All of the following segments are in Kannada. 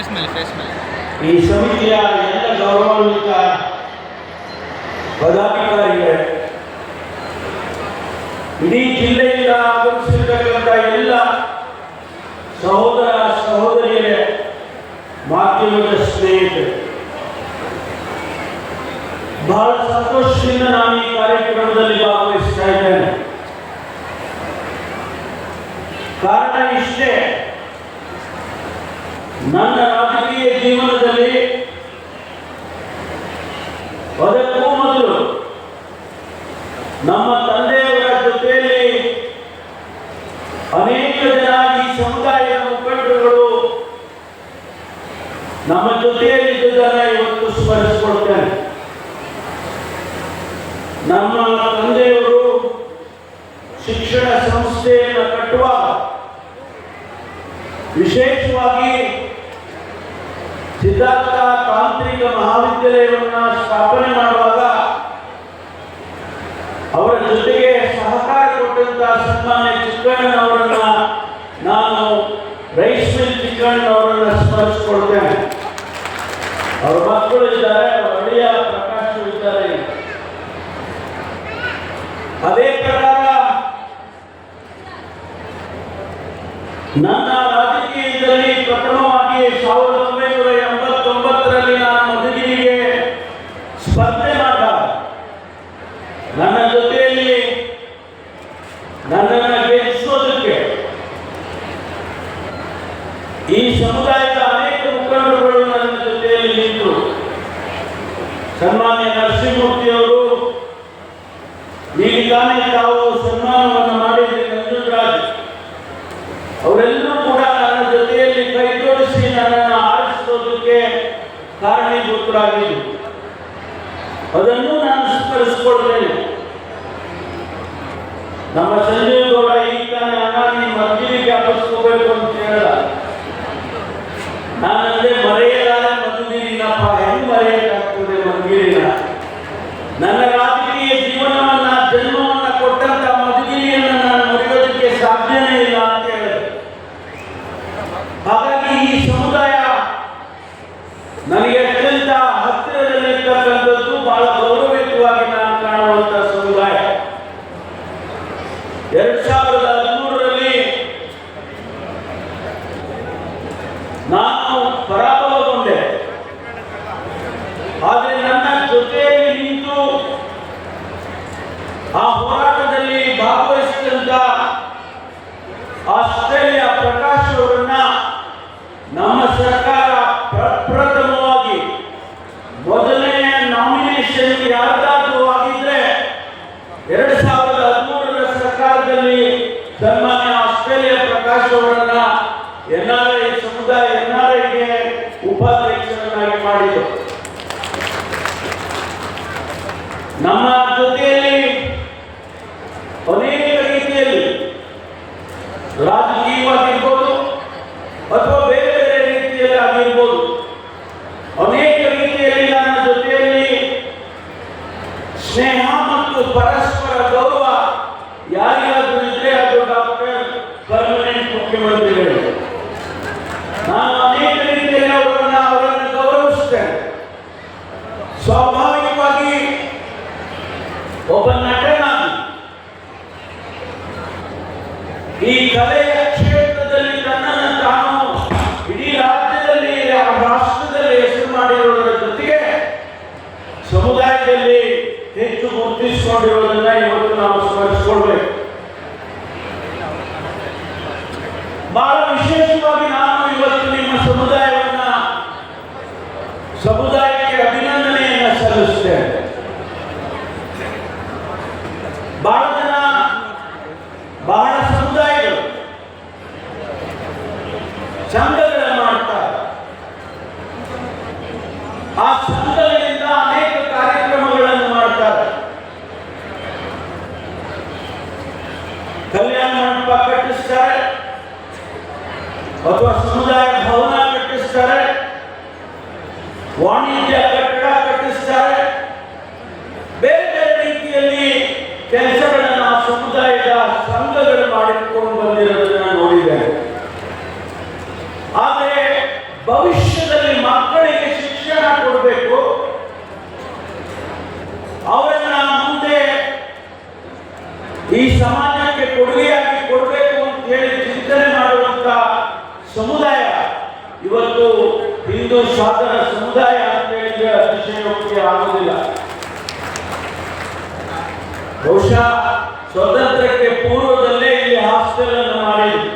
ಫೇಸ್ ಮೇಲೆ ಫೇಸ್ ಮೇಲೆ. ಈ ಸಮಿತಿಯ ಎಲ್ಲ ಗೌರವಾನ್ವಿತ ಪದಾಧಿಕಾರಿಗಳೇ, ಇಡೀ ಜಿಲ್ಲೆಯಿಂದ ಆಗಮಿಸಿರ್ತಕ್ಕಂಥ ಎಲ್ಲ ಸಹೋದರ ಸಹೋದರಿಯರೇ, ಮಾಧ್ಯಮದ ಸ್ನೇಹಿತರು, ಬಹಳ ಸಂತೋಷದಿಂದ ನಾನು ಈ ಕಾರ್ಯಕ್ರಮದಲ್ಲಿ ಭಾಗವಹಿಸ್ತಾ ಇದ್ದೇನೆ. ಕಾರಣ ಇಷ್ಟೇ. ನನ್ನ ರಾಜಕೀಯ ಜೀವನದಲ್ಲಿ ಅದಕ್ಕೂ ಮೊದಲು ನಮ್ಮ ತಂದೆಯವರ ಜೊತೆಯಲ್ಲಿ ಅನೇಕ ಜನ ಈ ಸಮುದಾಯದ ಮುಖಂಡರುಗಳು ನಮ್ಮ ಜೊತೆಯಲ್ಲಿದ್ದುದನ್ನು ಇವತ್ತು ಸ್ಮರಿಸಿಕೊಳ್ತೇನೆ ನಮ್ಮ ತಂದೆಯವರು ಶಿಕ್ಷಣ ಸಂಸ್ಥೆಯನ್ನು ಕಟ್ಟುವಾಗ ವಿಶೇಷವಾಗಿ ಸಿದ್ಧಾರ್ಥ ತಾಂತ್ರಿಕ ಮಹಾವಿದ್ಯಾಲಯವನ್ನು ಸ್ಥಾಪನೆ ಮಾಡುವಾಗ ಅವರ ಜೊತೆಗೆ ಸಹಕಾರ ಕೊಟ್ಟಂತ ಸನ್ಮಾನ್ಯ ಚಿಕ್ಕಣ್ಣನವರನ್ನ ನಾನು ರೈಸ್ ಮಿಲ್ ಚಿಕ್ಕಣ್ಣನವರನ್ನ ಸ್ಮರಿಸಿಕೊಳ್ತೇನೆ. ಅವರ ಮಕ್ಕಳು ಇದ್ದಾರೆ ಅಳಿಯ ಪ್ರಕಾಶ್ ಇದ್ದಾರೆ. ಅದೇ ಪ್ರಕಾರ ನನ್ನ ರಾಜಕೀಯದಲ್ಲಿ ಪ್ರಥಮವಾಗಿ ಸಾವಿರದ ಒಂಬೈನೂರ ಎಂಬತ್ತೊಂಬತ್ತರಲ್ಲಿ ನಾನು ಮಧುಗಿರಿಗೆ ಸ್ಪರ್ಧೆ ಮಾಡಿದಾಗ ನನ್ನ ಜೊತೆಯಲ್ಲಿ ನನ್ನನ್ನು ಗೆಲ್ಲಿಸೋದಕ್ಕೆ ಈ ಸಮುದಾಯದ ಅನೇಕ ಮುಖಂಡರುಗಳು ನನ್ನ ಜೊತೆಯಲ್ಲಿ ನಿಂತರು. ಸನ್ಮಾನ್ಯ ನರಸಿಂಹಮೂರ್ತಿಯವರು ಈಗಾನೇ ತಾವು ಸನ್ಮಾನವನ್ನು ಮಾಡಿದ್ರೆ ನಂಜುಂಡರಾಜ್. ಅವರೆಲ್ಲರೂ ಕೂಡ ನನ್ನ ಜೊತೆಯಲ್ಲಿ ಕೈ ಜೋಡಿಸಿ ನನ್ನನ್ನು ಆರಿಸೋದಕ್ಕೆ ಕಾರಣೀಭೂತರಾಗಿದ್ದು ಅದನ್ನು ನಾನು ಸ್ಮರಿಸಿಕೊಳ್ತೇನೆ ನಮ್ಮ ಸಂಜೀವ್ ಗೌಡ ಈಗ ತಾನೇ ಅಣ್ಣ ನೀನು ಮದ್ಗಿರಿ ಜ್ಞಾಪಿಸ್ಕೋಬೇಕು ಅಂತ ಹೇಳ ನಾನಂದ್ರೆ ಮರೆಯಲಾರ ಮಧುಗಿರಿನಪ್ಪ ಹೆಂಗ್ ಮರೆಯಕ್ಕಾಗ್ತದೆ ಮಧುಗಿರಿನ ನನ್ನ ರಾಜಕೀಯ ಜೀವನವನ್ನ ಜನ್ಮವನ್ನ ಕೊಟ್ಟಂತ ಮಧುಗಿರಿಯನ್ನು ನಾನು ಮರೆಯೋದಕ್ಕೆ ಸಾಧ್ಯನೇ ಇಲ್ಲ ಅಂತ ಹೇಳಿದೆ ಹಾಗಾಗಿ ಈ ಸಮುದಾಯ ನನಗೆ ಅತ್ಯಂತ ಹತ್ತಿರದಲ್ಲಿರ್ತಕ್ಕಂಥದ್ದು ಬಹಳ ಗೌರವಯುತವಾಗಿ ನಾನು ಕಾಣುವಂತ ಸಮುದಾಯ ಎರಡ್ ಸಾವಿರದ ಹದಿಮೂರರಲ್ಲಿ ನಾನು ಪರಾಭವಗೊಂಡೆ ಆದರೆ ನನ್ನ ಜೊತೆಯಲ್ಲಿ ನಿಂತು ಆ ಹೋರಾಟದಲ್ಲಿ ಭಾಗವಹಿಸಿದಂತ ಆಸ್ಟ್ರೇಲಿಯಾ ಪ್ರಕಾಶ್ ಅವರನ್ನ ನಮ್ಮ ಸರ್ಕಾರ ಪ್ರಪ್ರಥಮವಾಗಿ ಮೊದಲನೇ ನಾಮಿನೇಷನ್ ಯಾರ್ದಾದ್ರೂ ಆಗಿದ್ರೆ ಎರಡ್ ಸಾವಿರದ ಹದಿಮೂರರ ಸರ್ಕಾರದಲ್ಲಿ ಸನ್ಮಾನ್ಯ ಆಸ್ಟ್ರೇಲಿಯಾ ಪ್ರಕಾಶ್ ಅವರನ್ನ ಎನ್ ಆರ್ ಐ ಸಮುದಾಯ ಎನ್ ಆರ್ ಐಗೆ ಉಪಾಧ್ಯಕ್ಷರನ್ನಾಗಿ ಮಾಡಿದರು. ನಮ್ಮ राजकीय ಅಥವಾ ಸಮುದಾಯ ಭವನ ಕಟ್ಟಿಸ್ತಾರೆ, ವಾಣಿಜ್ಯ ಕಟ್ಟಡ ಕಟ್ಟಿಸ್ತಾರೆ, ಬೇರೆ ಬೇರೆ ರೀತಿಯಲ್ಲಿ ಕೆಲಸಗಳನ್ನು ಆ ಸಮುದಾಯದ ಸಂಘಗಳು ಮಾಡಿಕೊಂಡು ಬಂದಿರೋದನ್ನ ನೋಡಿದ್ದೇನೆ. ಆದರೆ ಭವಿಷ್ಯದಲ್ಲಿ ಮಕ್ಕಳಿಗೆ ಶಿಕ್ಷಣ ಕೊಡಬೇಕು, ಅವರನ್ನ ಮುಂದೆ ಈ ಸಮಾಜಕ್ಕೆ ಕೊಡುಗೆಯಾಗಿ ಕೊಡಬೇಕು ಅಂತ ಹೇಳಿ ಚಿಂತನೆ ಮಾಡುವಂತ ಸಮುದಾಯ ಇವತ್ತು ಹಿಂದೂ ಸಾಧನ ಸಮುದಾಯ ಅಂತ ಹೇಳಿದ್ರೆ ಅತಿಶಯೋಕ್ತಿ ಆಗುವುದಿಲ್ಲ ಬಹುಶಃ ಸ್ವತಂತ್ರಕ್ಕೆ ಪೂರ್ವದಲ್ಲೇ ಇಲ್ಲಿ ಹಾಸ್ಟೆಲ್ ಅನ್ನು ಮಾಡಿದ್ರು.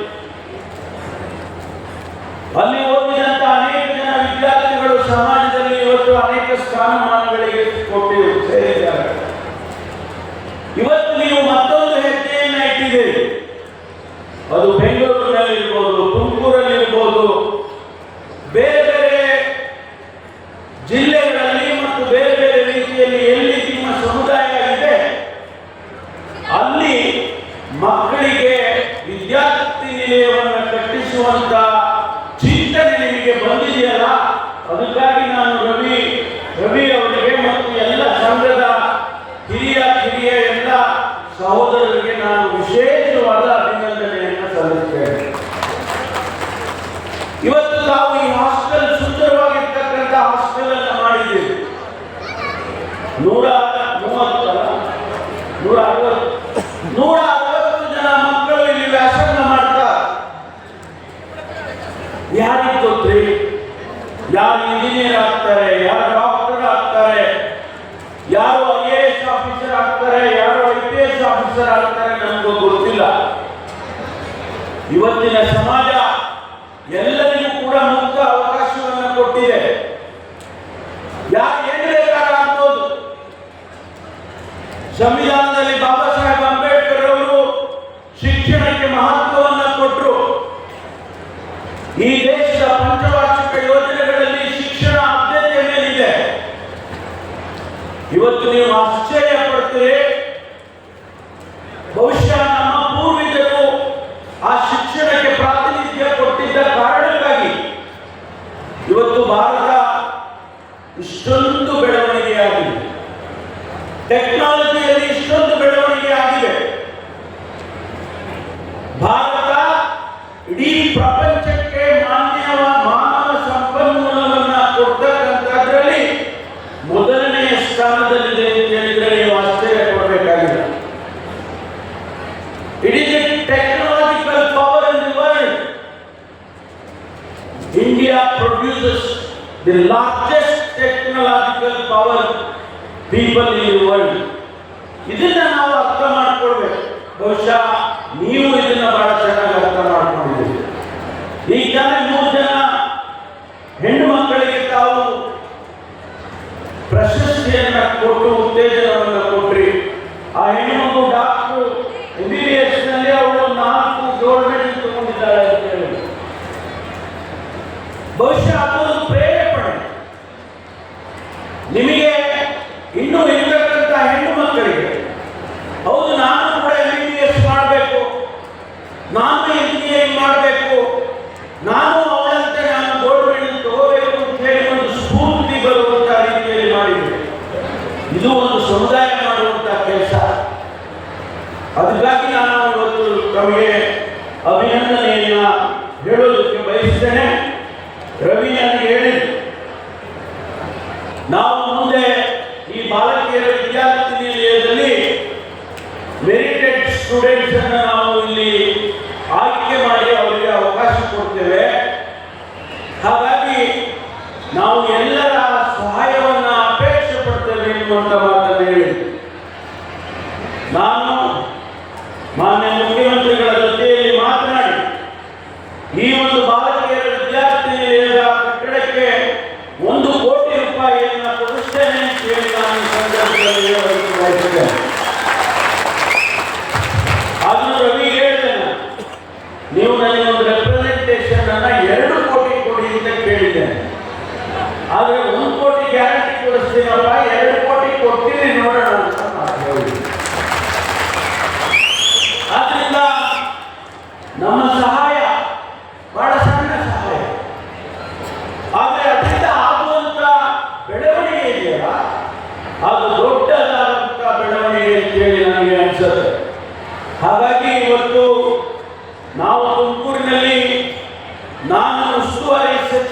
ಅಲ್ಲಿ ಓದಿದಂತ ಅನೇಕ ಜನ ವಿದ್ಯಾರ್ಥಿಗಳು ಸಮಾಜದಲ್ಲಿ ಇವತ್ತು ಅನೇಕ ಸ್ಥಾನಮಾನಗಳಿಗೆ ಕೊಟ್ಟಿವೆ, ಸೇರಿದ್ದಾರೆ. ಇವತ್ತು ನೀವು ಮತ್ತೊಂದು ಹೆಜ್ಜೆಯನ್ನ ಇಟ್ಟಿದ್ದೀರಿ. ಅದು ಬೆಂಗಳೂರಿನಲ್ಲಿ ಇರ್ಬೋದು ತುಮಕೂರಲ್ಲಿ ಇರ್ಬೋದು ಬೇರೆ ಬೇರೆ ಜಿಲ್ಲೆಗಳಲ್ಲಿ ಮತ್ತು ಬೇರೆ ಬೇರೆ ರೀತಿಯಲ್ಲಿ ಎಲ್ಲಿ ನಿಮ್ಮ ಸಮುದಾಯ ಇದೆ ಅಲ್ಲಿ ಮಕ್ಕಳಿಗೆ ವಿದ್ಯಾರ್ಥಿ ನಿಲಯವನ್ನು ಕಟ್ಟಿಸುವಂತ ಚಿಂತನೆ ನಿಮಗೆ ಬಂದಿದೆಯಲ್ಲ ಅದಕ್ಕಾಗಿ ನಾನು ರವಿ ರವಿ ಅವರಿಗೆ ಮತ್ತು ಎಲ್ಲ ಸಂಘದ ಹಿರಿಯ ಕಿರಿಯ ಎಲ್ಲ ಸಹೋದರರಿಗೆ ನಾನು ವಿಶೇಷವಾದ ಅಭಿನಂದನೆಯನ್ನು ಸಲ್ಲಿಸ್ತೇನೆ ಇವತ್ತು ತಾವು ಈ ಹಾಸ್ಟೆಲ್ ಸುಂದರವಾಗಿರ್ತಕ್ಕಂಥ ಹಾಸ್ಟೆಲ್ ಅನ್ನು ಮಾಡಿದ್ದೀವಿ ನೂರ ಮೂವತ್ತಲ್ಲ ನೂರ ಅರವತ್ತು ನೂರ ಅರವತ್ತು ಜನ ಮಕ್ಕಳು ಇಲ್ಲಿ ವ್ಯಾಸಂಗ ಮಾಡ್ತಾ. ಯಾರಿಗೆ ಗೊತ್ತ್ರಿ ಯಾರು ಇಂಜಿನಿಯರ್ ಆಗ್ತಾರೆ, ಯಾರು ಡಾಕ್ಟರ್ ಆಗ್ತಾರೆ, ಯಾರು ಐ ಎ ಎಸ್ ಆಫೀಸರ್ ಆಗ್ತಾರೆ, ಯಾರು ಐ ಪಿ ಎಸ್ ಆಫೀಸರ್ ಆಗ್ತಾರೆ ನಮಗೂ ಗೊತ್ತಿಲ್ಲ. ಇವತ್ತಿನ ಇವತ್ತು ನೀವು ಆಶ್ಚರ್ಯ ಪಡ್ತೀರಿ ಬಹುಶಃ ನಮ್ಮ ಪೂರ್ವಿಕರು ಆ ಶಿಕ್ಷಣಕ್ಕೆ ಪ್ರಾತಿನಿಧ್ಯ ಕೊಟ್ಟಿದ್ದ ಕಾರಣಕ್ಕಾಗಿ ಇವತ್ತು ಭಾರತ ಇಷ್ಟೊಂದು ಬೆಳವಣಿಗೆ ಆಗಿದೆ ಟೆಕ್ನಾಲಜಿಯಲ್ಲಿ ಇಷ್ಟೊಂದು ಬೆಳವಣಿಗೆ ಆಗಿದೆ ಭಾರತ ಇಡೀ ಪ್ರಪಂಚಕ್ಕೆ ಮಾನ್ಯವ the largest technological power people in the world. ಇದನ್ನ ನಾವು ಅರ್ಥ ಮಾಡ್ಕೊಳ್ಬೇಕು. ಬಹುಶಃ ನೀವು ಇದನ್ನ ಬಹಳ ಚೆನ್ನಾಗಿ ಅರ್ಥ ಮಾಡ್ಕೊಂಡಿದ್ದೀರಿ. ಈಗ ತಾನೇ ಮೂರು ಜನ ಹೆಣ್ಣು ಮಕ್ಕಳಿಗೆ ತಾವು ಪ್ರಶಸ್ತಿಯನ್ನ ಕೊಟ್ಟು ಉತ್ತೇಜನವನ್ನು ಕೊಟ್ರಿ. ಆ ಹೆಣ್ಣು ಡಾಕ್ಟರ್ ಎಂ ಬಿ ಬಿ ಎಸ್ನಲ್ಲಿ ಅವಳು ನಾಲ್ಕು ಗೌರ್ಮೆಂಟ್ ತಗೊಂಡಿದ್ದಾಳೆ ಅಂತ ಹೇಳಿ ಬಹುಶಃ ಅದೊಂದು ಪ್ರೇರೇಪಣೆ ನಿಮಗೆ ಇನ್ನೂ ಇರ್ತಕ್ಕಂಥ ಹೆಣ್ಣು ಮಕ್ಕಳಿಗೆ ಹೌದು ನಾನು ಕೂಡ ಎಂ ಬಿ ಬಿ ಎಸ್ ಮಾಡಬೇಕು ನಾನು ಇಂಜಿನಿಯರಿಂಗ್ ಮಾಡಬೇಕು ನಾನು ಅವಳಂತೆ ನಾನು ಗೌರ್ಮೆಂಟ್ ತಗೋಬೇಕು ಅಂತ ಹೇಳಿ ಒಂದು ಸ್ಫೂರ್ತಿ ಬರುವಂತ ರೀತಿಯಲ್ಲಿ ಮಾಡಿದೆ ಇದು ಒಂದು ಸಮುದಾಯ ಮಾಡುವಂತ ಕೆಲಸ ಅದಕ್ಕಾಗಿ ನಾನು ಒಂದು ತಮಗೆ ಅಭಿನಂದನೆಯನ್ನ ಹೇಳೋದಕ್ಕೆ ಬಯಸ್ತೇನೆ ರವಿ ನನಗೆ ಹೇಳಿದ್ರು ನಾವು ಮುಂದೆ ಈ ಬಾಲಕಿಯರ ವಿದ್ಯಾರ್ಥಿ ನಿಲಯದಲ್ಲಿ ಮೆರಿಟೆಡ್ ಸ್ಟೂಡೆಂಟ್ಸ್ ಅನ್ನು ನಾವು ಇಲ್ಲಿ ಆಯ್ಕೆ ಮಾಡಿ ಅವರಿಗೆ ಅವಕಾಶ ಕೊಡ್ತೇವೆ. ಹಾಗಾಗಿ ನಾವು ಎಲ್ಲರ ಸಹಾಯವನ್ನು ಅಪೇಕ್ಷೆ ಪಡ್ತೇವೆ ಎನ್ನುವಂತ ಮಾತನ್ನು ಹೇಳಿ ನಾನು Mana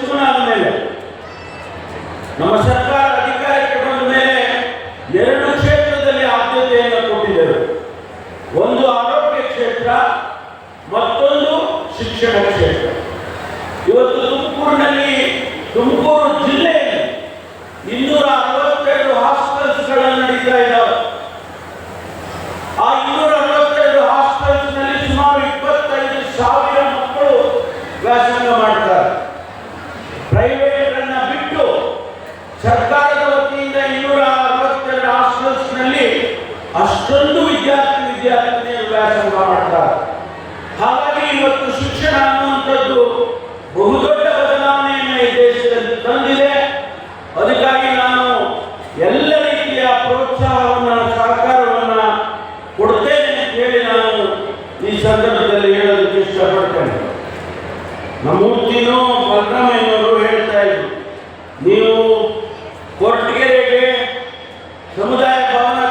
ಚುನಾದ ಮೇಲೆ ನಮ್ಮ ಸರ್ಕಾರ ಅಧಿಕಾರಕ್ಕೆ ಬಂದ ಮೇಲೆ ಎರಡು ಕ್ಷೇತ್ರದಲ್ಲಿ ಆದ್ಯತೆಯನ್ನು ಕೊಟ್ಟಿದ್ದರು. ಒಂದು ಆರೋಗ್ಯ ಕ್ಷೇತ್ರ, ಮತ್ತೊಂದು ಶಿಕ್ಷಣ ಕ್ಷೇತ್ರ. ಇವತ್ತು ತುಮಕೂರಿನಲ್ಲಿ ತುಮಕೂರು ಜಿಲ್ಲೆ ಸಂದರ್ಭದಲ್ಲಿ ಹೇಳೋದಕ್ಕೆ ಇಷ್ಟಪಡ್ತೇನೆ. ನಮ್ಮೂರ್ತಿನೂ ಪದ್ರಮಯ್ಯನವರು ಹೇಳ್ತಾ ಇದ್ರು, ನೀವು ಕೊಟ್ಟಿಗೆರೆಗೆ ಸಮುದಾಯ ಭವನ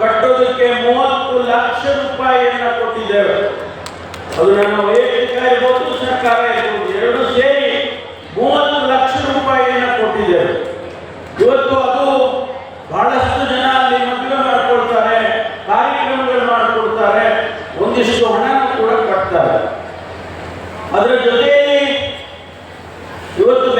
ಕಟ್ಟೋದಕ್ಕೆ ಮೂವತ್ತು ಲಕ್ಷ ರೂಪಾಯಿಯನ್ನು ಕೊಟ್ಟಿದ್ದೇವೆ. ಅದು ನಮ್ಮ ವೈಯಕ್ತಿಕ ಇರ್ಬೋದು ಸರ್ಕಾರ ಇರ್ಬೋದು. ಎರಡು ಸೇರಿ ಮೂವತ್ತು ಲಕ್ಷ ರೂಪಾಯಿಯನ್ನು ಕೊಟ್ಟಿದ್ದೇವೆ. ಇವತ್ತು E outro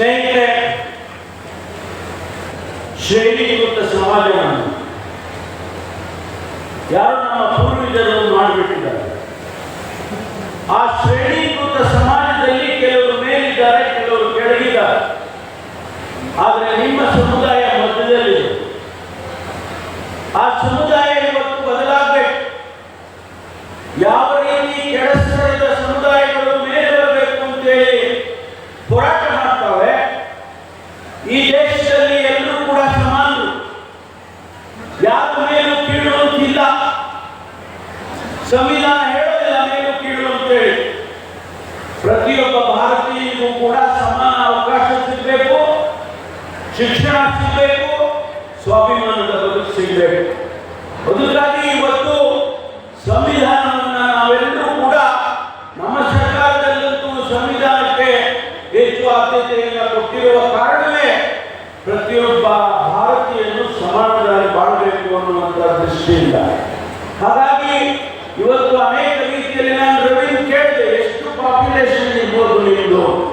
ಸ್ನೇಹಿತರೆ ಶ್ರೇಣೀಕೃತ ಸಮಾಜವನ್ನು ಯಾರು ನಮ್ಮ ಪೂರ್ವಜರು ಮಾಡಿಬಿಟ್ಟಿದ್ದಾರೆ. ಆ ಶ್ರೇಣೀಕೃತ ಸಮಾಜದಲ್ಲಿ ಕೆಲವರು ಮೇಲಿದ್ದಾರೆ, ಕೆಲವರು ಕೆಳಗಿದ್ದಾರೆ. ಆದರೆ ನಿಮ್ಮ ಸಂವಿಧಾನ ಹೇಳೋದಿಲ್ಲ ಮೇಲು ಕೀಳು ಅಂತೇಳಿ. ಪ್ರತಿಯೊಬ್ಬ ಭಾರತೀಯರಿಗೂ ಕೂಡ ಸಮಾನ ಅವಕಾಶ ಸಿಗಬೇಕು, ಶಿಕ್ಷಣ ಸಿಗಬೇಕು, ಸ್ವಾಭಿಮಾನದ ಬದುಕು ಸಿಗಬೇಕು. ಬದುಕಾಗಿ lindo.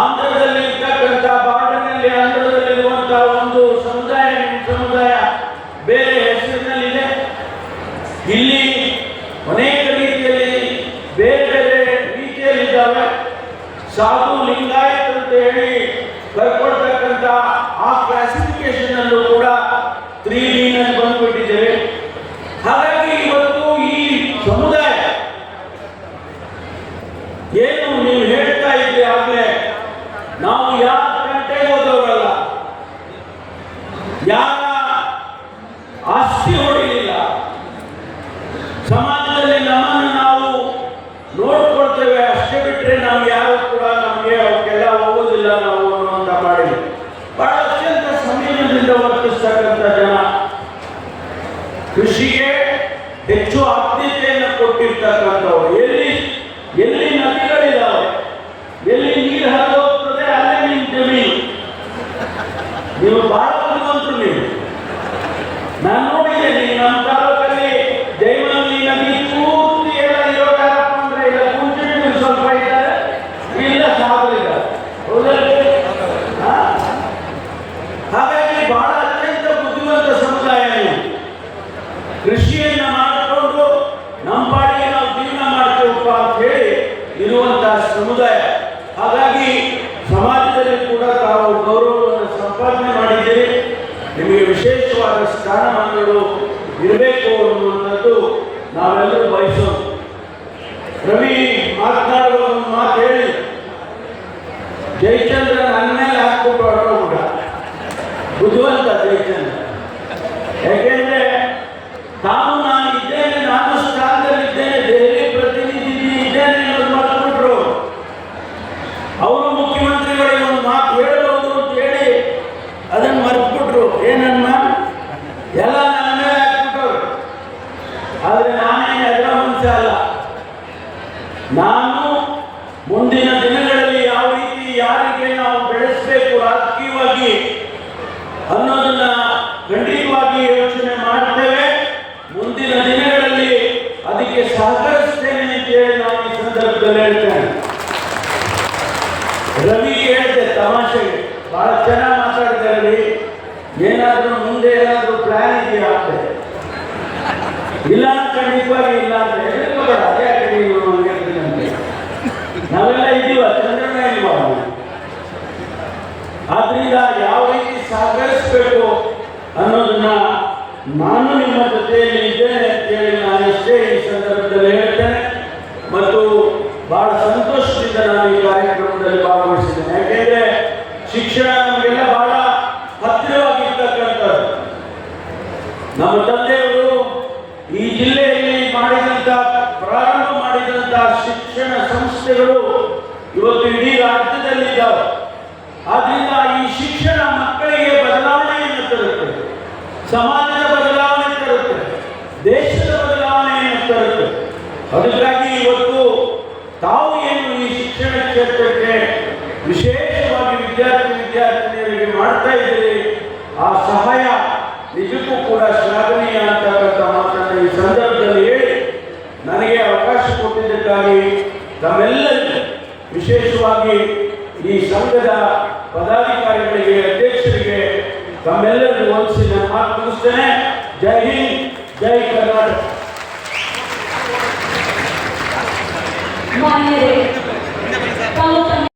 ಆಂಧ್ರದಲ್ಲಿ ಇರ್ತಕ್ಕಂಥ ಬಾರ್ಡರ್ನಲ್ಲಿ ಆಂಧ್ರದಲ್ಲಿರುವಂತಹ ಒಂದು ಸಮುದಾಯ ಸಮುದಾಯ ಬೇರೆ ಹೆಸರಿನಲ್ಲಿದೆ ಇಲ್ಲಿ ಅನೇಕ ರೀತಿಯಲ್ಲಿ ಬೇರೆ ಬೇರೆ ರೀತಿಯಲ್ಲಿದ್ದಾವೆ. ಸಾಧು ಲಿಂಗಾಯತ್ ಅಂತ ಹೇಳಿ ಕರ್ಕೊಡ್ತಕ್ಕಂಥ ಆ ಕ್ಲಾಸಿಫಿಕೇಶನ್ ಅನ್ನು ಕೂಡ ಜಯಚಂದ್ರ ನನ್ನ ಮೇಲೆ ಹಾಕ್ಬಿಟ್ಟು ಹೊರಟೋಗ್ಬಿಟ್ಟ ಬುದ್ಧಿವಂತ ಜಯಚಂದ್ರ ಯಾಕೆಂದ್ರೆ ತಾನು ನಾನು ಇದ್ದೇನೆ ನಾನು ಸ್ಥಾನದಲ್ಲಿದ್ದೇನೆ ದೆಹಲಿ ಪ್ರತಿನಿಧಿ ಇದ್ದೇನೆ ಅನ್ನೋದು ಮರೆತುಬಿಟ್ರು ಅವರು ಮುಖ್ಯಮಂತ್ರಿಗಳಿಗೆ ಒಂದು ಮಾತು ಹೇಳಬಹುದು ಅಂತ ಹೇಳಿ ಅದನ್ನು ಮರೆತುಬಿಟ್ರು ಏನನ್ನ ಎಲ್ಲ ನನ್ನ ಮೇಲೆ ಹಾಕ್ಬಿಟ್ಟವ್ರು ಆದರೆ ನಾನೇನು ಎದುರ ಮನುಷ್ಯ ಅಲ್ಲ ನಾನು ಮುಂದಿನ ದಿನಗಳಲ್ಲಿ ಯಾವ ರೀತಿ ಯಾರಿಗೆ ನಾವು ಬೆಳೆಸಬೇಕು ಅನ್ನೋದನ್ನ ಖಂಡಿತವಾಗಿ ಯೋಚನೆ ಮಾಡುತ್ತೇವೆ ಮುಂದಿನ ದಿನಗಳಲ್ಲಿ ಅದಕ್ಕೆ ಸಹಕರಿಸ್ತೇನೆ ಅಂತ ಹೇಳಿ ನಾನು ಈ ಸಂದರ್ಭದಲ್ಲಿ ಹೇಳ್ತೇನೆ. ರವಿ ಹೇಳಿದೆ ತಮಾಷೆಗೆ, ಬಹಳ ಚೆನ್ನಾಗಿ ಮಾತಾಡಿದೆ ರವಿ ಏನಾದ್ರೂ ಮುಂದೆ ಏನಾದ್ರೂ ಪ್ಲಾನ್ ಇದೆಯಾ? ಅಂತ ಇಲ್ಲ ಖಂಡಿತವಾಗಿ ಇಲ್ಲ ಸಹಕರಿಸಬೇಕು ಅನ್ನೋದನ್ನ ನಾನು ನಿಮ್ಮ ಜೊತೆಯಲ್ಲಿ ಇದ್ದೇನೆ ಅಂತೇಳಿ ನಾನು ಎಷ್ಟೇ ಈ ಸಂದರ್ಭದಲ್ಲಿ ಹೇಳ್ತೇನೆ. ಮತ್ತು ಬಹಳ ಸಂತೋಷದಿಂದ ನಾನು ಈ ಕಾರ್ಯಕ್ರಮದಲ್ಲಿ ಭಾಗವಹಿಸಿದ್ದೇನೆ. ಯಾಕೆಂದ್ರೆ ಶಿಕ್ಷಣ ನಮಗೆಲ್ಲ ಬಹಳ ಹತ್ತಿರವಾಗಿರ್ತಕ್ಕಂಥದ್ದು ನಮ್ಮ ತಂದೆಯವರು ಈ ಜಿಲ್ಲೆಯಲ್ಲಿ ಮಾಡಿದಂತ, ಪ್ರಾರಂಭ ಮಾಡಿದಂತ ಶಿಕ್ಷಣ ಸಂಸ್ಥೆಗಳು ಇವತ್ತು ಇಡೀ ರಾಜ್ಯದಲ್ಲಿದ್ದಾವೆ ಆದ್ರಿಂದ ಈ ಶಿಕ್ಷಣ ಮಕ್ಕಳಿಗೆ ಬದಲಾವಣೆಯನ್ನು ತರುತ್ತೆ ಸಮಾಜದ ಬದಲಾವಣೆ ತರುತ್ತೆ, ದೇಶದ ಬದಲಾವಣೆಯನ್ನು ತರುತ್ತೆ. ಅದಕ್ಕಾಗಿ ಇವತ್ತು ತಾವು ಏನು ಈ ಶಿಕ್ಷಣ ಕ್ಷೇತ್ರಕ್ಕೆ ವಿಶೇಷವಾಗಿ ವಿದ್ಯಾರ್ಥಿ ವಿದ್ಯಾರ್ಥಿನಿಯರಿಗೆ ಮಾಡ್ತಾ ಇದ್ದೀರಿ, ಆ ಸಹಾಯ ನಿಜಕ್ಕೂ ಕೂಡ ಶ್ಲಾಘನೀಯ ಅಂತಕ್ಕಂಥ ಮಾತನ್ನು ಈ ಸಂದರ್ಭದಲ್ಲಿ ಹೇಳಿ, ನನಗೆ ಅವಕಾಶ ಕೊಟ್ಟಿದ್ದಕ್ಕಾಗಿ ತಮ್ಮೆಲ್ಲರಿಗೂ ವಿಶೇಷವಾಗಿ ಈ ಸಂಘದ ಪದಾಧಿಕಾರಿಗಳಿಗೆ ಅಧ್ಯಕ್ಷರಿಗೆ ತಮ್ಮೆಲ್ಲರಿಗೂ ವಂದಿಸಿ ನಾನು ಮಾತು ಮುಗಿಸ್ತೇನೆ ಜೈ ಹಿಂದ್ ಜೈ ಕರ್ನಾಟಕ ಮಾನ್ಯರೇ ತಾವು ತಮ್ಮ